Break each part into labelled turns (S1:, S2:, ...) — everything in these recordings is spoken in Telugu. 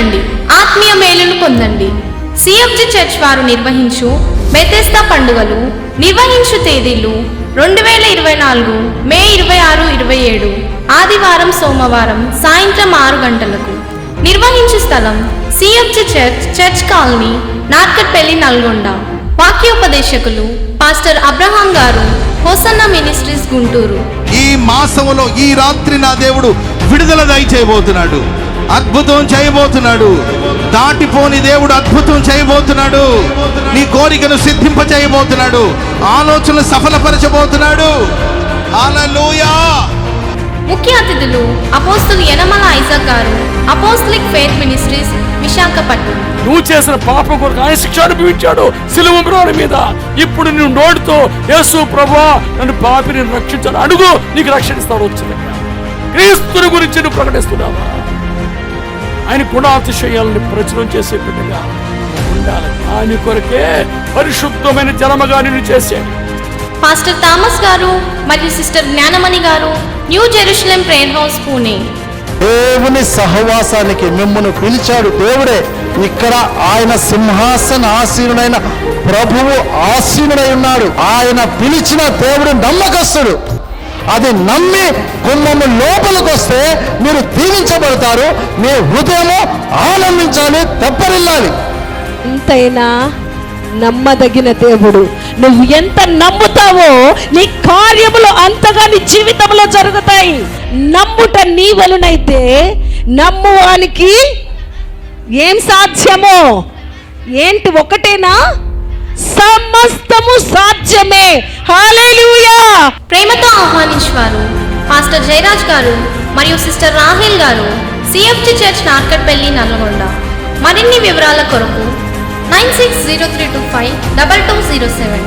S1: వినండి ఆత్మీయ మేలును పొందండి. సిఎఫ్జి చర్చ్ వారు నిర్వహించు బెతెస్తా పండుగలు నిర్వహించు తేదీలు రెండు వేల ఇరవై నాలుగు మే ఇరవై ఆరు ఇరవై ఏడు ఆదివారం సోమవారం సాయంత్రం ఆరు గంటలకు. నిర్వహించు స్థలం CFG church church colony Narketpally Nalgonda. వాక్యోపదేశకులు pastor Abraham garu Hosanna ministries Guntur.
S2: ఈ మాసములో ఈ రాత్రి నా దేవుడు విడుదల దయచేయబోతున్నాడు. అద్భుతం చేయబోతున్నాడు. దాటిపోని దేవుడు అద్భుతం చేయబోతున్నాడు. నీ కోరికను సిద్ధింప చేయబోతున్నాడు ఆలోచనలు సఫలపరచబోతున్నాడు. హల్లెలూయా!
S1: ముఖ్య అతిథులు అపోస్తులు యనమల ఐజక్ గారు అపోస్లిక్ ఫెయిత్ మినిస్ట్రీస్ విశాఖపట్నం.
S3: నువ్వు చేసిన పాపం కొరకు ఆయన శిక్ష అనుభవించాడు. సిలువ మీద. ఇప్పుడు నువ్వు నోటితో యేసు ప్రభా నన్ను పాపిని రక్షించాను అడుగు నీకు రక్షిస్తాడు వచ్చింది క్రీస్తుని గురించి నువ్వు ప్రకటిస్తున్నావా? ఆయన గుణాతిశయాలను ప్రచురం చేసే బిడ్డగా ఉండాలి. ఆయన కొరకే పరిశుద్ధమైన జనమగా నిన్ను చేశాడు.
S1: పాస్టర్ థామస్ గారు మరియు sister Gnanamani garu new Jerusalem prayer house Pune.
S4: దేవుని సహవాసానికి మిమ్మల్ని పిలిచాడు దేవుడే. ఇక్కడ ఆయన సింహాసన ఆసీనుడైన ప్రభువు ఆసీనుడై ఉన్నాడు. ఆయన పిలిచిన దేవుడు నమ్మకస్తుడు. అది నమ్మి గుమ్మము లోపలికి వస్తే మీరు దీవించబడతారు మీ హృదయము ఆనందించాలి తెప్పరిల్లాలి
S5: ఎంతైనా నమ్మదగిన దేవుడు. నువ్వు ఎంత నమ్ముతావో నీ కార్యములు అంతగా నీ జీవితంలో జరుగుతాయి. నమ్ముట నీ వలనైతే నమ్మువానికి ఏం సాధ్యమో? ఏంటి ఒకటేనా? సమస్తము సాధ్యమే. హల్లెలూయా.
S1: ప్రేమతో ఆహ్వానించువారు. పాస్టర్ జయరాజ్ గారు మరియు సిస్టర్ రాహిల్ గారు సిఎఫ్జి చర్చ్ నార్కట్పల్లి నల్గొండ. మరిన్ని వివరాల కొరకు nine six zero three two five double two zero seven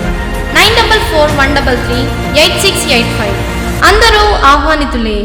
S1: nine double four one double three eight six eight five. అందరూ ఆహ్వానితులే.